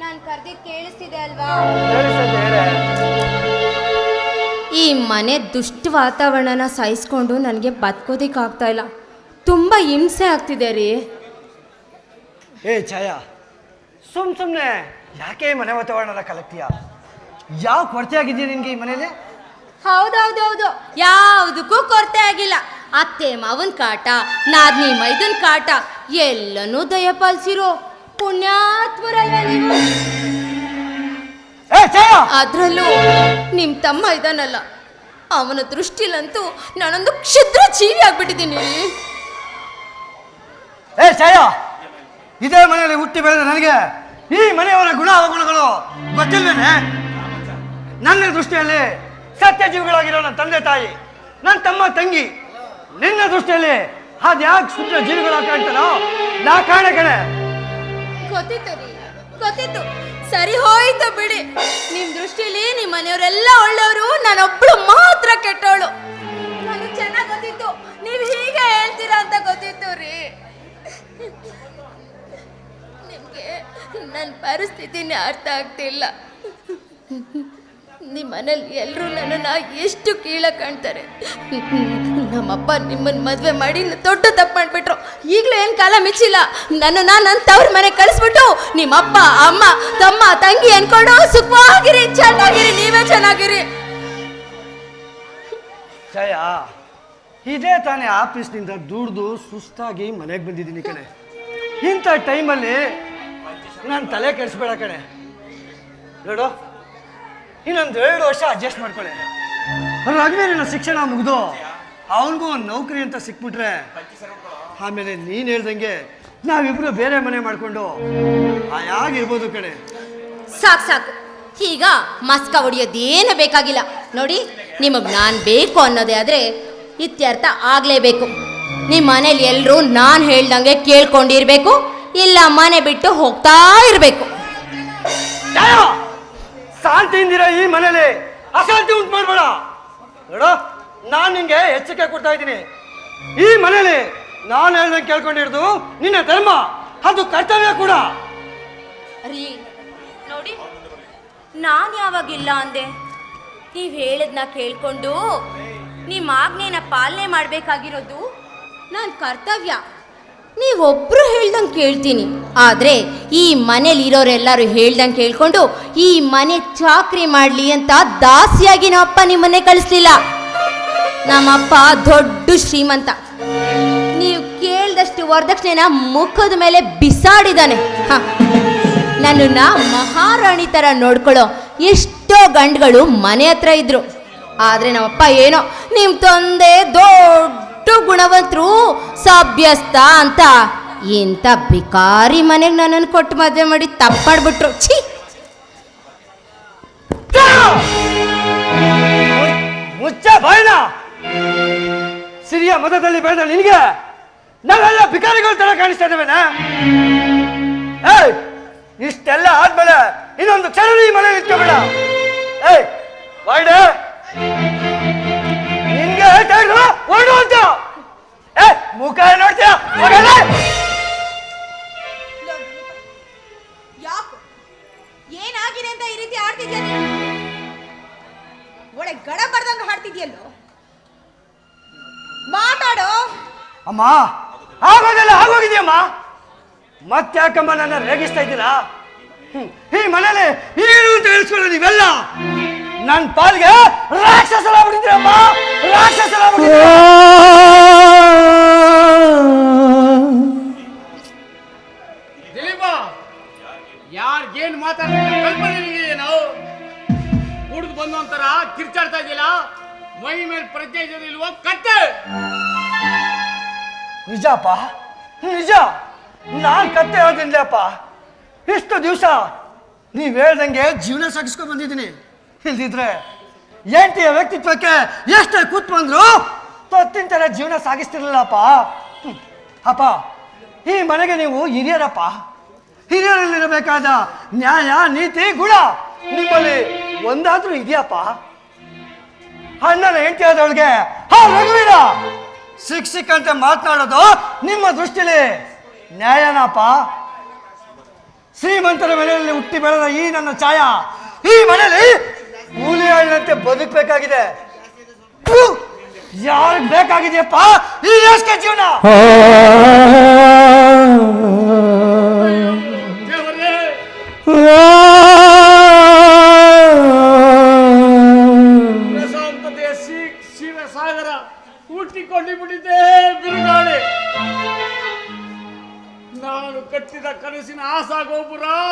ನಾನು ಕರ್ದಿದ್ ಕೇಳಿಸ್ತಿದೆ ಅಲ್ವಾ? ಈ ಮನೆ ದುಷ್ಟ ವಾತಾವರಣನ ಸಹಿಸ್ಕೊಂಡು ನನಗೆ ಬದುಕೋದಿಕ್ಕಾಗ್ತಾ ಇಲ್ಲ. ತುಂಬ ಹಿಂಸೆ ಆಗ್ತಿದೆ ರೀ. ಏ ಛಾಯಾ ಸುಮ್ ಸುಮ್ಮನೆ ಯಾಕೆ ಈ ಮನೆ ವಾತಾವರಣ ಕಲಕ್ತೀಯ? ಯಾವ ಕೊರತೆ ಆಗಿದೆಯಾ ನಿನ್ಗೆ ಈ ಮನೇಲಿ? ಹೌದೌದೌದು ಯಾವುದಕ್ಕೂ ಕೊರತೆ ಆಗಿಲ್ಲ. ಅತ್ತೆ ಮಾವನ್ ಕಾಟ ನಾದ್ನಿ ಮೈದನ್ ಕಾಟ ಎಲ್ಲನೂ ದಯಪಾಲಿಸಿರೋ. ಪುಣ್ಯಾತ್ಮರಲ್ವ ನೀವು ಅದ್ರಲ್ಲೂ ನಿಮ್ ತಮ್ಮ ಇದಾನಲ್ಲ. ಅವನ ದೃಷ್ಟಿಲಂತೂ ನಾನೊಂದು ಕ್ಷುದ್ರ ಜೀವಿ ಆಗ್ಬಿಟ್ಟಿದ್ದೀನಿ ಏ ಛಾಯಾ ಇದೇ ಮನೆಯಲ್ಲಿ ಹುಟ್ಟಿ ಬೆಳೆದ ನನಗೆ ಈ ಮನೆಯವರ ಗುಣ ಅವಗುಣಗಳು ಗೊತ್ತಿಲ್ವೇನೆ ನನ್ನ ದೃಷ್ಟಿಯಲ್ಲಿ ಸತ್ಯ ಜೀವಿಗಳಾಗಿರೋ ನನ್ನ ತಂದೆ ತಾಯಿ ನನ್ನ ತಮ್ಮ ತಂಗಿ ನಿನ್ನ ದೃಷ್ಟಿಯಲ್ಲಿ ಅದ್ಯಾಕೆ ಸುತ್ತ ಜೀವಿಗಳು ಕಾಣ್ತಾನೋ ನಾ ಕಾಣೆ ಕಣೆ. ಗೊತ್ತಿತ್ತು ಗೊತ್ತಿತ್ತು. ಸರಿ ಹೋಯ್ತು ಬಿಡಿ. ನಿಮ್ ದೃಷ್ಟಿಲಿ ನಿಮ್ ಮನೆಯವರೆಲ್ಲ ಒಳ್ಳೆಯವರು, ನಾನೊಬ್ಳು ಮಾತ್ರ ಕೆಟ್ಟವಳು. ನನಗೆ ಚೆನ್ನಾಗಿ ಗೊತ್ತಿತ್ತು. ನೀವು ಹೀಗೆ ಹೇಳ್ತೀರಾ ಅಂತ ಗೊತ್ತಿತ್ತು ರೀ. ನಿಮಗೆ ನನ್ನ ಪರಿಸ್ಥಿತಿನೇ ಅರ್ಥ ಆಗ್ತಿಲ್ಲ. ನಿಮ್ಮ ಮನೇಲಿ ಎಲ್ಲರೂ ನನ್ನನ್ನು ಎಷ್ಟು ಕೀಳ ಕಾಣ್ತಾರೆ. ನಮ್ಮಪ್ಪ ನಿಮ್ಮನ್ನು ಮದುವೆ ಮಾಡಿ ದೊಡ್ಡ ತಪ್ಪು ಮಾಡಿಬಿಟ್ರು. ಈಗಲೂ ಏನು ಕಾಲ ಮಿಚ್ಚಿಲ್ಲ. ನನ್ನನ್ನು ನನ್ನ ತವ್ರ ಮನೆ ಕಳಿಸ್ಬಿಟ್ಟು ನಿಮ್ಮಪ್ಪ, ಅಮ್ಮ, ತಮ್ಮ, ತಂಗಿ ಅನ್ಕೊಂಡು ಸುಖವಾಗಿರಿ, ಚೆನ್ನಾಗಿರಿ, ನೀವೇ ಚೆನ್ನಾಗಿರಿ. ಜಯ ಇದೇ ತಾನೇ ಆಫೀಸ್ನಿಂದ ದುಡ್ದು ಸುಸ್ತಾಗಿ ಮನೆಗೆ ಬಂದಿದ್ದೀನಿ ಕಣೆ. ಇಂಥ ಟೈಮಲ್ಲಿ ನಾನು ತಲೆ ಕೆಡಿಸ್ಬೇಡ ಕಣೆ. ನೋಡು ಇನ್ನೊಂದು ಎರಡು ವರ್ಷ ಅಡ್ಜಸ್ಟ್ ಮಾಡ್ಕೊಳ್ಳಿ. ರಘುವೀರನ ಶಿಕ್ಷಣ ಮುಗಿದು ಅವನಿಗೂ ಒಂದು ನೌಕರಿ ಅಂತ ಸಿಕ್ಬಿಟ್ರೆ ಆಮೇಲೆ ನೀನು ಹೇಳ್ದಂಗೆ ನಾವಿಬ್ರು ಬೇರೆ ಮನೆ ಮಾಡ್ಕೊಂಡು ಆಯಾಗಿರ್ಬೋದು ಕಡೆ ಸಾಕು ಸಾಕು. ಈಗ ಮಸ್ಕ ಹೊಡಿಯೋದೇನು ಬೇಕಾಗಿಲ್ಲ. ನೋಡಿ ನಿಮಗೆ ನಾನು ಬೇಕು ಅನ್ನೋದೇ ಆದರೆ ಇತ್ಯರ್ಥ ಆಗಲೇಬೇಕು. ನಿಮ್ಮ ಮನೇಲಿ ಎಲ್ಲರೂ ನಾನು ಹೇಳ್ದಂಗೆ ಕೇಳ್ಕೊಂಡಿರ್ಬೇಕು ಇಲ್ಲ ಮನೆ ಬಿಟ್ಟು ಹೋಗ್ತಾ ಇರಬೇಕು. ಶಾಂತಿಯಿಂದಿರ ಈ ಮನೇಲಿ ಅಶಾಂತಿ ಉಂಟು ಮಾಡಬೇಡ. ನೋಡು, ನಾನು ನಿಂಗೆ ಎಚ್ಚರಿಕೆ ಕೊಡ್ತಾ ಇದ್ದೀನಿ. ಈ ಮನೇಲಿ ನಾನು ಹೇಳ್ದಂಗೆ ಕೇಳ್ಕೊಂಡಿರೋದು ನಿನ್ನ ಧರ್ಮ, ಅದು ಕರ್ತವ್ಯ ಕೂಡ. ರೀ, ನೋಡಿ, ನಾನು ಯಾವಾಗಿಲ್ಲ ಅಂದೆ. ನೀವು ಹೇಳದ್ನ ಕೇಳ್ಕೊಂಡು ನಿಮ್ಮ ಆಜ್ಞೆನ ಪಾಲನೆ ಮಾಡಬೇಕಾಗಿರೋದು ನನ್ನ ಕರ್ತವ್ಯ. ನೀವೊಬ್ರು ಹೇಳ್ದಂಗೆ ಕೇಳ್ತೀನಿ. ಆದರೆ ಈ ಮನೇಲಿ ಇರೋರೆಲ್ಲರೂ ಹೇಳ್ದಂಗೆ ಕೇಳ್ಕೊಂಡು ಈ ಮನೆ ಚಾಕ್ರಿ ಮಾಡಲಿ ಅಂತ ದಾಸಿಯಾಗಿ ನಮ್ಮಪ್ಪ ನಿಮ್ಮನ್ನೇ ಕಳಿಸ್ಲಿಲ್ಲ. ನಮ್ಮಪ್ಪ ದೊಡ್ಡ ಶ್ರೀಮಂತ. ನೀವು ಕೇಳ್ದಷ್ಟು ವರದಕ್ಷಿಣೆನ ಮುಖದ ಮೇಲೆ ಬಿಸಾಡಿದಾನೆ. ಹಾಂ. ನನ್ನನ್ನು ಮಹಾರಾಣಿ ಥರ ನೋಡ್ಕೊಳ್ಳೋ ಎಷ್ಟೋ ಗಂಡುಗಳು ಮನೆ ಹತ್ರ ಇದ್ರು. ಆದರೆ ನಮ್ಮಪ್ಪ ಏನೋ ನಿಮ್ಮ ತಂದೆ ದೊಡ್ಡ ಗುಣವಂತರು ಸಭ್ಯಸ್ತ ಅಂತ. ಇಂಥ ಬಿಕಾರಿ ಮನೆಗೆ ನನ್ನನ್ನು ಕೊಟ್ಟು ಮದುವೆ ಮಾಡಿ ತಪ್ಪಾಡ್ಬಿಟ್ರು. ಛೀ! ಮುಚ್ಚ ಬಾಯ್ನ! ಸಿರಿಯ ಮದದಲ್ಲಿ ಬೆಳೆದ ನಿನಗೆ ನಾವೆಲ್ಲ ಬಿಕಾರಿಗಳ ತರ ಕಾಣಿಸ್ತಾ ಇದ್ದೇವೆ ಇಷ್ಟೆಲ್ಲ ಆದ್ಮೇಲೆ ಇನ್ನೊಂದು ಚರಣಿ ಈ ಮನೆ ನಿಂತ್ಕೋಬೇಡ. ಅಮ್ಮ, ಆಗೋದೆಲ್ಲ ಆಗೋಗಿದೆಯಮ್ಮ? ಮತ್ತ್ಯಾಕಮ್ಮ ನನ್ನ ರೇಗಿಸ್ತಾ ಇದ್ದೀರಾ. ಈ ಮನೇಲಿ ಏನು ಅಂತ ಹೇಳ್ಸ್ಕೊಳ್ಳೋ ನೀವೆಲ್ಲ. ನನ್ನ ಪಾಲ್ಗೆ ರಾಕ್ಷಸರಾಗ್ಬಿಟ್ಟಿದ್ದೀರಮ್ಮ ರಾಕ್ಷಸರಾಗ್ಬಿಟ್ಟಿದ್ದೀರ ದಿಲೀಪ, ಯಾರಿಗೇನ್ ಮಾತಾಡ್ತಾರೆ ಕಲ್ಪನೆ ನಾವು ಕುಡಿದು ಬಂದು ಒಂಥರ ಕಿರ್ಚಾಡ್ತಾ ಇದೆಯಲ್ಲ? ಮೈ ಮೇಲೆ ಪ್ರಜ್ಞೆ ಇಲ್ವೋ ಕತ್ತೆ! ನಿಜಪ್ಪ? ನಿಜ! ನಾನು ಕತ್ತೆ ಹೇಳ್ತಿದ್ಲಪ್ಪ ಇಷ್ಟು ದಿವಸ ನೀವು ಹೇಳ್ದಂಗೆ ಜೀವನ ಸಾಗಿಸ್ಕೊಂಡ್ ಬಂದಿದ್ದೀನಿ. ಇಲ್ದಿದ್ರೆ ಎಂಟಿಯ ವ್ಯಕ್ತಿತ್ವಕ್ಕೆ ಎಷ್ಟೇ ಕೂತ್ ಬಂದ್ರು ತೊತ್ತಿನ ಜೀವನ ಸಾಗಿಸ್ತಿರ್ಲಿಲ್ಲಪ್ಪ. ಅಪ್ಪ, ಈ ಮನೆಗೆ ನೀವು ಹಿರಿಯರಪ್ಪ. ಹಿರಿಯರಲ್ಲಿರಬೇಕಾದ ನ್ಯಾಯ, ನೀತಿ, ಗುಣ ನಿಮ್ಮಲ್ಲಿ ಒಂದಾದ್ರೂ ಇದೆಯಪ್ಪ? ಅಣ್ಣನ ಹೆಂಡತಿ ಆದವಳಿಗೆ ಹಾ ರಘುವೀರ ಅಂತ ಮಾತನಾಡೋದು ನಿಮ್ಮ ದೃಷ್ಟಿಲಿ ನ್ಯಾಯನಪ್ಪ? ಶ್ರೀಮಂತರ ಮನೆಯಲ್ಲಿ ಹುಟ್ಟಿ ಬೆಳೆದ ಈ ನನ್ನ ಛಾಯ, ಈ ಮನೆಯಲ್ಲಿ ಕೂಲಿ ಆಳಿನಂತೆ ಬದುಕಬೇಕಾಗಿದೆ. ಯಾರಿಗೆ ಬೇಕಾಗಿದೆಯಪ್ಪ ಈ ದೇಶಕ್ಕೆ ಜೀವನ?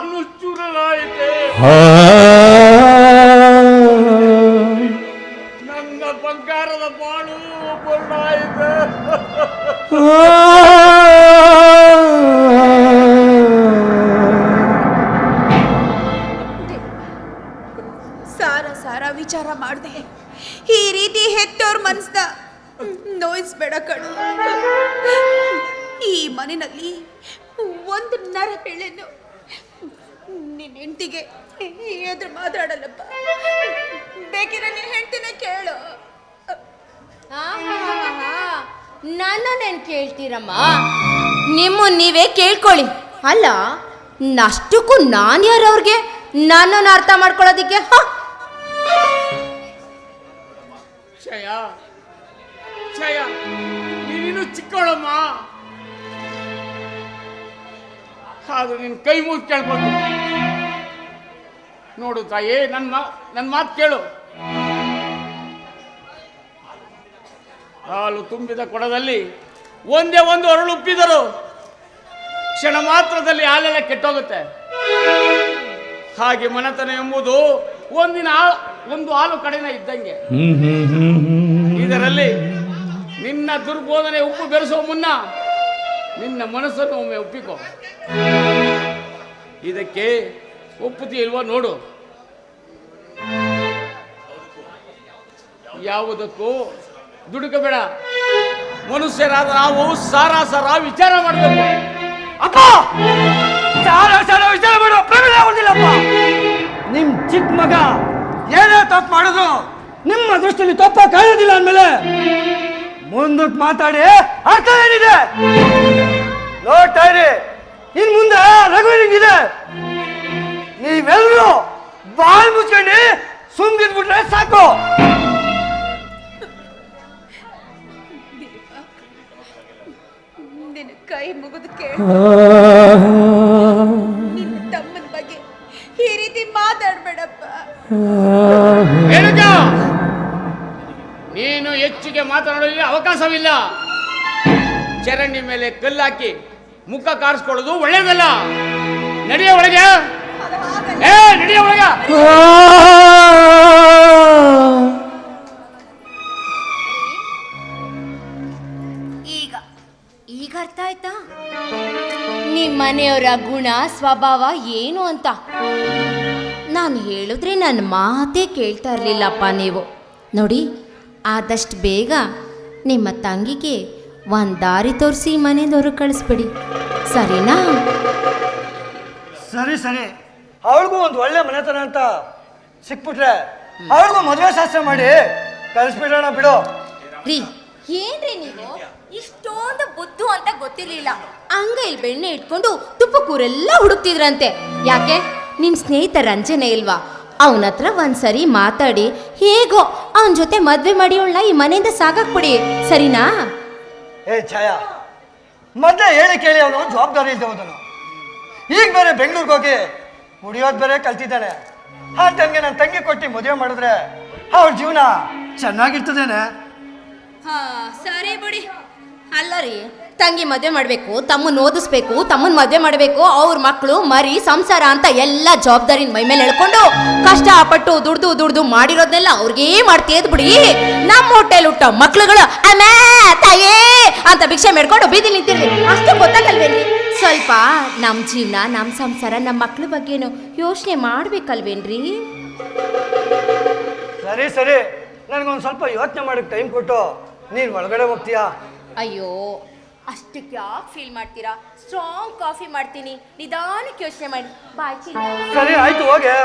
ಗೋಪುರ ನುಚ್ಚುರಲಾಯಿತೆ ನನ್ನ ಬಂಗಾರದ ಬಾಳು ಬೊಳ್ಳಾಯಿತೆ ಸಾರ ಸಾರ ವಿಚಾರ ಮಾಡಿದೆ. ಈ ರೀತಿ ಹೆತ್ತವ್ರ ಮನ್ಸ್ನ ನೋಯಿಸ್ಬೇಡ ಕಣು. ಈ ಮನೆಯಲ್ಲಿ ಒಂದು ನರ ಹೇಳೇನು ನಿನ್ನ ಹೆಂಡತಿಗೆ ಎದುರು ಮಾತಾಡಲ್ಲಪ್ಪ? ಬೇಕಿದ್ರೆ ನಿನ್ನ ಹೆಂಡತಿನ ಕೇಳು. ನನ್ನನ್ನೇನು ಕೇಳ್ತೀರಮ್ಮ. ನಿಮ್ಮ ನೀವೇ ಕೇಳ್ಕೊಳ್ಳಿ. ಅಲ್ಲ ನಷ್ಟಕ್ಕೂ ನಾನು ಯಾರು ಅವ್ರಿಗೆ ನನ್ನನ್ನು ಅರ್ಥ ಮಾಡ್ಕೊಳ್ಳೋದಿಕ್ಕೆ? ಹ. ಕ್ಷಯ ಕ್ಷಯ ನೀನಿನ್ನು ಚಿಕ್ಕವಳಮ್ಮ. ಅದು ನಿನ್ನ ಕೈ ಮುಗಿ ಕೇಳ್ಬೋದು. ನೋಡು ತಾಯಿ ನನ್ನ ಮಾ ನನ್ನ ಮಾತು ಕೇಳು. ಹಾಲು ತುಂಬಿದ ಕೊಡದಲ್ಲಿ ಒಂದೇ ಒಂದು ಅರಳು ಉಪ್ಪಿದರು ಕ್ಷಣ ಮಾತ್ರದಲ್ಲಿ ಹಾಲೆಲ್ಲ ಕೆಟ್ಟೋಗುತ್ತೆ. ಹಾಗೆ ಮನೆತನ ಎಂಬುದು ಒಂದಿನ ಒಂದು ಹಾಲು ಕಡೆನ ಇದ್ದಂಗೆ. ಇದರಲ್ಲಿ ನಿನ್ನ ದುರ್ಬೋಧನೆ ಉಪ್ಪು ಬೆರೆಸುವ ಮುನ್ನ ನಿನ್ನ ಮನಸ್ಸನ್ನು ಒಮ್ಮೆ ಒಪ್ಪಿಕೊ. ಇದಕ್ಕೆ ಒಪ್ಪುತ್ತೀಲ್ವಾ ನೋಡು. ಯಾವುದಕ್ಕೂ ದುಡುಕಬೇಡ. ಮನುಷ್ಯರಾದ ನಾವು ಸಾರಾಸರ ಸಾರ ವಿಚಾರ ಮಾಡಬೇಕು. ಅಪ್ಪ! ಸಾರಾಸರ ಸಾರ ವಿಚಾರ ಮಾಡೋ ಪ್ರಮೇಯ ಹೊಂದಿಲ್ಲಪ್ಪ. ನಿಮ್ ಚಿಕ್ಕ ಮಗ ಏನೇ ತಪ್ಪು ಮಾಡಿದ್ರು ನಿಮ್ಮ ದೃಷ್ಟಿಯಲ್ಲಿ ತಪ್ಪ ಕಾಣೋದಿಲ್ಲ ಅಂದ್ಮೇಲೆ ಮುಂದಕ್ಕೆ ಮಾತಾಡಿ ಅರ್ಥ ಏನಿದೆ? ನೋಡ್ತಾ ಇರಿ ಇನ್ ಮುಂದೆ ರಘುವಿನಿಗಿದೆ ನೀವೆಲ್ಲರೂ ಮುಚ್ಕೊಂಡಿ ಮುಚ್ಕೊಂಡು ಸುಮ್ಗಿದ್ಬಿಟ್ರೆ ಸಾಕು. ನಿನ್ನ ಕೈ ಮುಗಿದು ಕೇಳು. ನಿನ್ನ ತಮ್ಮನ ಬಗ್ಗೆ ಈ ರೀತಿ ಮಾತಾಡ್ಬೇಡಪ್ಪ. ನೀನು ಹೆಚ್ಚಿಗೆ ಮಾತನಾಡಲು ಅವಕಾಶವಿಲ್ಲ. ಚರಂಡಿ ಮೇಲೆ ಕಲ್ಲಾಕಿ ಮುಖ ಕಾರಿಸ್ಕೊಳ್ಳೋದು ಒಳ್ಳೇದಲ್ಲ ನಡೆಯ ಒಳಗೆ. ಏ, ನಡೆಯ ಈಗ ಈಗ ಅರ್ಥ ಆಯ್ತಾ? ನಿಮ್ಮ ಮನೆಯವರ ಗುಣ, ಸ್ವಭಾವ ಏನು ಅಂತ? ನಾನು ಹೇಳಿದ್ರೆ ನನ್ನ ಮಾತೇ ಕೇಳ್ತಾ ಇರಲಿಲ್ಲಪ್ಪ ನೀವು. ನೋಡಿ ಆದಷ್ಟು ಬೇಗ ನಿಮ್ಮ ತಂಗಿಗೆ ಒಂದು ದಾರಿ ತೋರಿಸಿ ಮನೆದವರು ಕಳಿಸ್ಬಿಡಿ. ಸರಿನಾ? ಸರಿ ಸರಿ. ಅವಳಿಗೂ ಒಂದು ಒಳ್ಳೆ ಮನೆತನ ಅಂತ ಸಿಕ್ಬಿಟ್ರೆ ಅವಳಿಗೂ ಮದುವೆ ಶಾಸ್ತ್ರ ಮಾಡಿ ಕಳಿಸ್ಬಿಡೋಣ ಬಿಡು. ರೀ ಏನ್ರಿ ನೀವು ಇಷ್ಟೊಂದು ಬುದ್ಧು ಅಂತ ಗೊತ್ತಿರ್ಲಿಲ್ಲ. ಅಂಗೈಲ್ ಬೆಣ್ಣೆ ಇಟ್ಕೊಂಡು ತುಪ್ಪ ಕೂರೆಲ್ಲ ಹುಡುಕ್ತಿದ್ರಂತೆ. ಯಾಕೆ? ನಿಮ್ ಸ್ನೇಹಿತ ರಂಜನೆ ಇಲ್ವಾ? ಅವನತ್ರ ಒಂದ್ಸರಿ ಮಾತಾಡಿ ಹೇಗೋ ಅವನ ಜೊತೆ ಮದ್ವೆ ಮಾಡಿ ಅವಳನ್ನ ಈ ಮನೆಯಿಂದ ಸಾಕಾಕ್ಬಿಡಿ. ಸರಿನಾ? ಏ ಛಾಯಾ. ಮೊದಲೇ ಹೇಳಿ ಕೇಳಿ ಅವನು ಜವಾಬ್ದಾರಿ ಇಲ್ದೆ ಹೋದನು. ಈಗ ಬೇರೆ ಬೆಂಗಳೂರಿಗೆ ಹೋಗಿ ಕುಡಿಯೋದು ಬೇರೆ ಕಲ್ತಿದ್ದಾನೆ. ಆ ತಂಗೆ ನನ್ನ ತಂಗಿ ಕೊಟ್ಟು ಮದುವೆ ಮಾಡಿದ್ರೆ ಅವ್ರ ಜೀವನ ಚೆನ್ನಾಗಿರ್ತದೇನೆ. ಹಾ ಸರಿ ಬಿಡಿ. ಅಲ್ಲ ರೀ ತಂಗಿ ಮದುವೆ ಮಾಡಬೇಕು ತಮ್ಮನ್ನ ಓದಿಸ್ಬೇಕು ತಮ್ಮನ್ನ ಮದುವೆ ಮಾಡಬೇಕು ಅವ್ರ ಮಕ್ಕಳು ಮರಿ ಸಂಸಾರ ಅಂತ ಎಲ್ಲ ಜವಾಬ್ದಾರಿನ ಮೈ ಮೇಲೆ ಎಳ್ಕೊಂಡು ಕಷ್ಟಪಟ್ಟು ದುಡ್ದು ದುಡ್ದು ಮಾಡಿರೋದನ್ನೆಲ್ಲ ಅವ್ರಿಗೆ ಮಾಡ್ತೀಯ ಬಿಡಿ ನಮ್ಮ ಹೋಟೆಲ್ ಹುಟ್ಟ ಮಕ್ಳುಗಳು ಅಮ್ಮೇ ತಾಯೇ ಅಂತ ಭಿಕ್ಷೆ ಮಾಡ್ಕೊಂಡು ಬೀದಿ ನಿಂತಿರ್ಲಿ. ಅಷ್ಟು ಗೊತ್ತಾಗಲ್ವೇನ್ರಿ ಸ್ವಲ್ಪ ನಮ್ಮ ಜೀವನ ನಮ್ಮ ಸಂಸಾರ ನಮ್ಮ ಮಕ್ಳ ಬಗ್ಗೆನೂ ಯೋಚನೆ ಮಾಡ್ಬೇಕಲ್ವೇನ್ರಿ? ಸರಿ ಸರಿ. ನನಗೊಂದು ಸ್ವಲ್ಪ ಯೋಚನೆ ಮಾಡಕ್ಕೆ ಟೈಮ್ ಕೊಟ್ಟು. ನೀನು ಒಳಗಡೆ ಹೋಗ್ತೀಯಾ? ಅಯ್ಯೋ ಅಷ್ಟಕ್ಕೆ ಯಾಕೆ ಫೀಲ್ ಮಾಡ್ತೀರಾ? ಸ್ಟ್ರಾಂಗ್ ಕಾಫಿ ಮಾಡ್ತೀನಿ. ನಿಧಾನಕ್ಕೆ ಯೋಚನೆ ಮಾಡಿ. ಬಾಯ್ ಸರಿ ಆಯ್ತು ಹೋಗೆ.